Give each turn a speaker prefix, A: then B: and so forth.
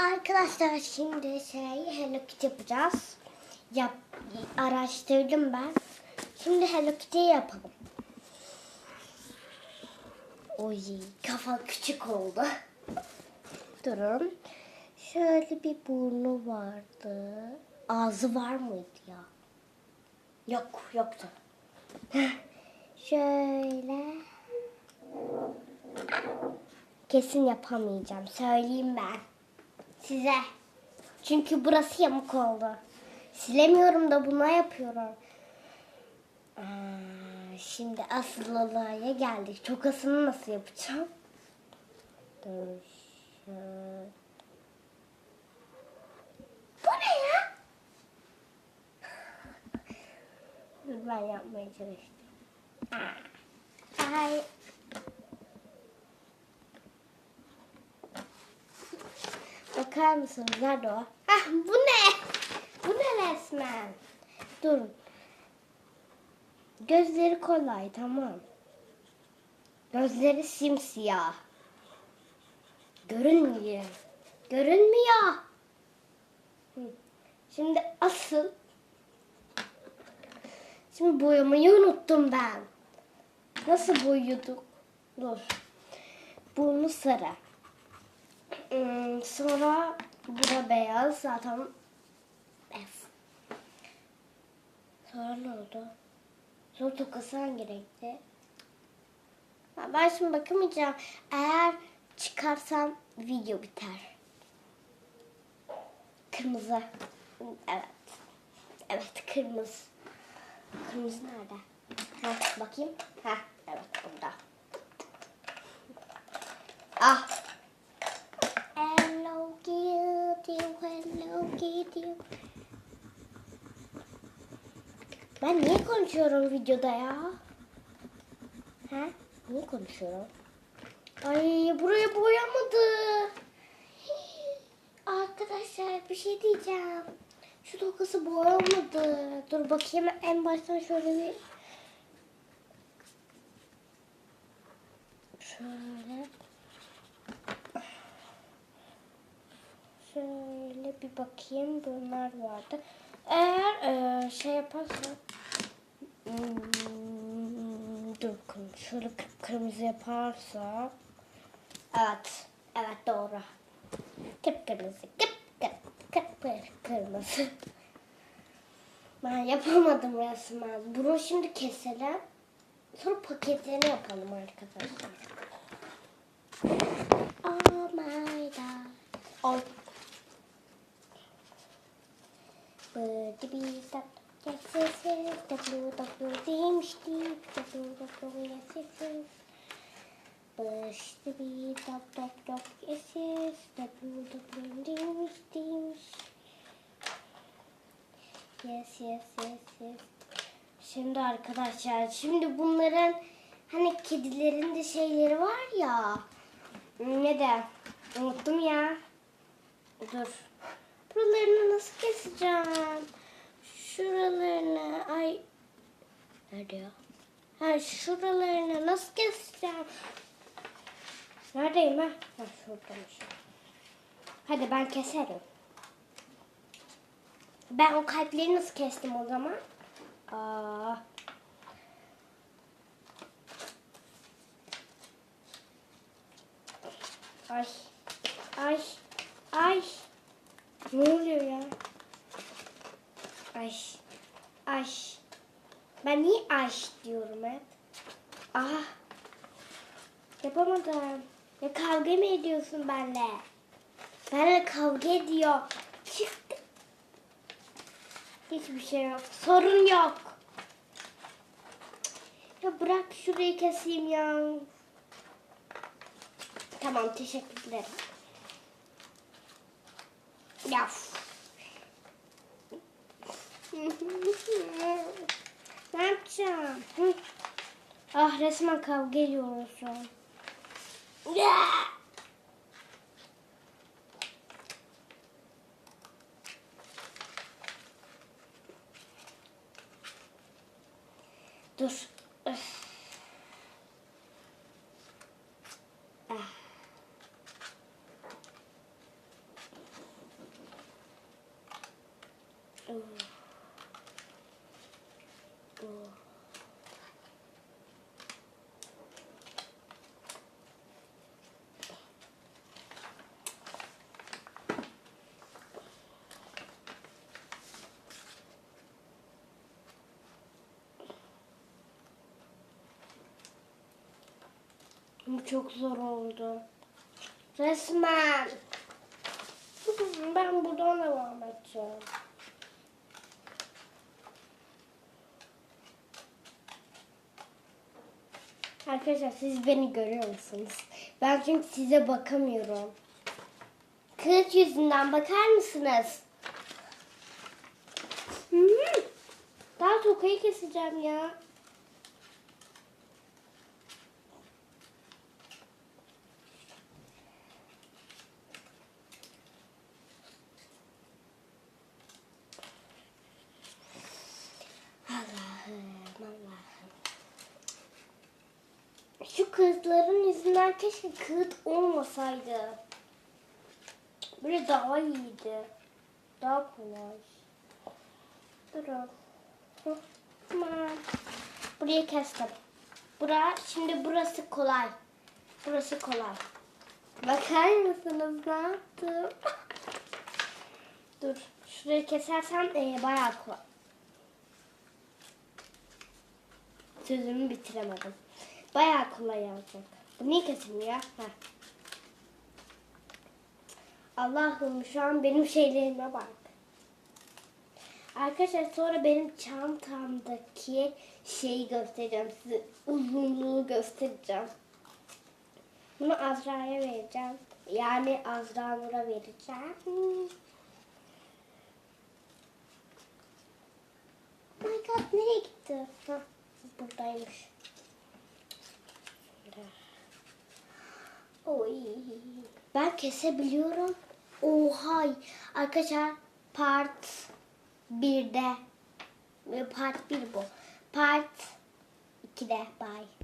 A: Arkadaşlar şimdi şey Hello Kitty yapacağız. Yap, araştırdım ben. Şimdi Hello Kitty yapalım. Oy kafa küçük oldu. Durun. Şöyle bir burnu vardı. Ağzı var mıydı ya? Yok yoktu. Şöyle. Kesin yapamayacağım. Söyleyeyim ben. Size. Çünkü burası yamuk oldu. Silemiyorum da buna yapıyorum. Şimdi asıl olaya geldik. Çokasını nasıl yapacağım? Bu ne ya? Dur ben yapmaya çalıştım. Ay. Bakar mısınız? Nerede o? Hah bu ne? Bu ne resmen? Durun. Gözleri kolay tamam. Gözleri simsiyah. Görünmüyor. Görünmüyor. Şimdi asıl. Şimdi boyamayı unuttum ben. Nasıl boyuyorduk? Dur. Burnu sarı. Hmm, sonra bura beyaz zaten beyaz. Sonra ne oldu? Sonra tokası hangi renkti? Ben şimdi bakamayacağım. Eğer çıkarsam video biter. Kırmızı. Evet. Evet kırmızı. Kırmızı nerede? Ha, bakayım. Ha, evet burada. Ah. Hello Kitty, Hello Kitty. Ben niye konuşuyorum videoda ya? Ha? Niye konuşuyorum? Ay buraya boyamadı. Arkadaşlar bir şey diyeceğim. Şu dokası boyamadı. Dur bakayım en baştan şöyle bir şöyle şöyle bir bakayım bunlar vardı. Eğer e, şey yaparsan hmm, dur şöyle kı- kırmızı yaparsa evet evet doğru. Kıpkırmızı kıp kıp kıp kıp kırmızı. Ben yapamadım resmen. Bunu şimdi keselim. Sonra paketlerini yapalım arkadaşlar. Oh my god. Oh. Taplu demişti, taplu taplu sessiz. Başta bir tap tap tap sessiz, taplu taplu demiştim. Yes yes yes yes. Şimdi arkadaşlar, şimdi bunların hani kedilerin de şeyleri var ya. Ne de unuttum ya. Dur. Buralarını nasıl keseceğim? Şuralarını ay nerede ya? Ha şuralarını nasıl keseceğim? Neredeyim ha? Ha şuradaymış. Hadi ben keserim. Ben o kalpleri nasıl kestim o zaman? Aa. Ay. Ay. Ne oluyor ya? Ay. Ay. Ben niye ay diyorum hep? Ah. Yapamadım. Ya kavga mı ediyorsun benimle? Benimle kavga ediyor. Çıktı. Hiçbir şey yok. Sorun yok. Ya bırak şurayı keseyim ya. Tamam teşekkürler. Ya. ne yapacağım? Ah resmen kavga ediyoruz şu! Dur. Öf. Ah. Oh. Bu çok zor oldu. Resmen. Ben buradan devam edeceğim. Arkadaşlar siz beni görüyor musunuz? Ben çünkü size bakamıyorum. Kılıç yüzünden bakar mısınız? Hmm. Daha tokayı keseceğim ya. Allah'ım Allah'ım. Şu kızların yüzünden keşke kağıt olmasaydı. Böyle daha iyiydi. Daha kolay. Durun. Tamam. Burayı kestim. Bura, şimdi burası kolay. Burası kolay. Bakar mısınız ne yaptım? Dur. Şurayı kesersem e, bayağı kolay. Sözümü bitiremedim. Bayağı kolay olacak. Bu niye kesilmiyor? Heh. Allah'ım şu an benim şeylerime bak. Arkadaşlar sonra benim çantamdaki şeyi göstereceğim size. Uzunluğu göstereceğim. Bunu Azra'ya vereceğim. Yani Azra Nur'a vereceğim. Oh my god nereye gitti? Hah, buradaymış. Oy. Ben kesebiliyorum. Oha. Arkadaşlar part 1'de. Part 1 bu. Part 2'de. Bye.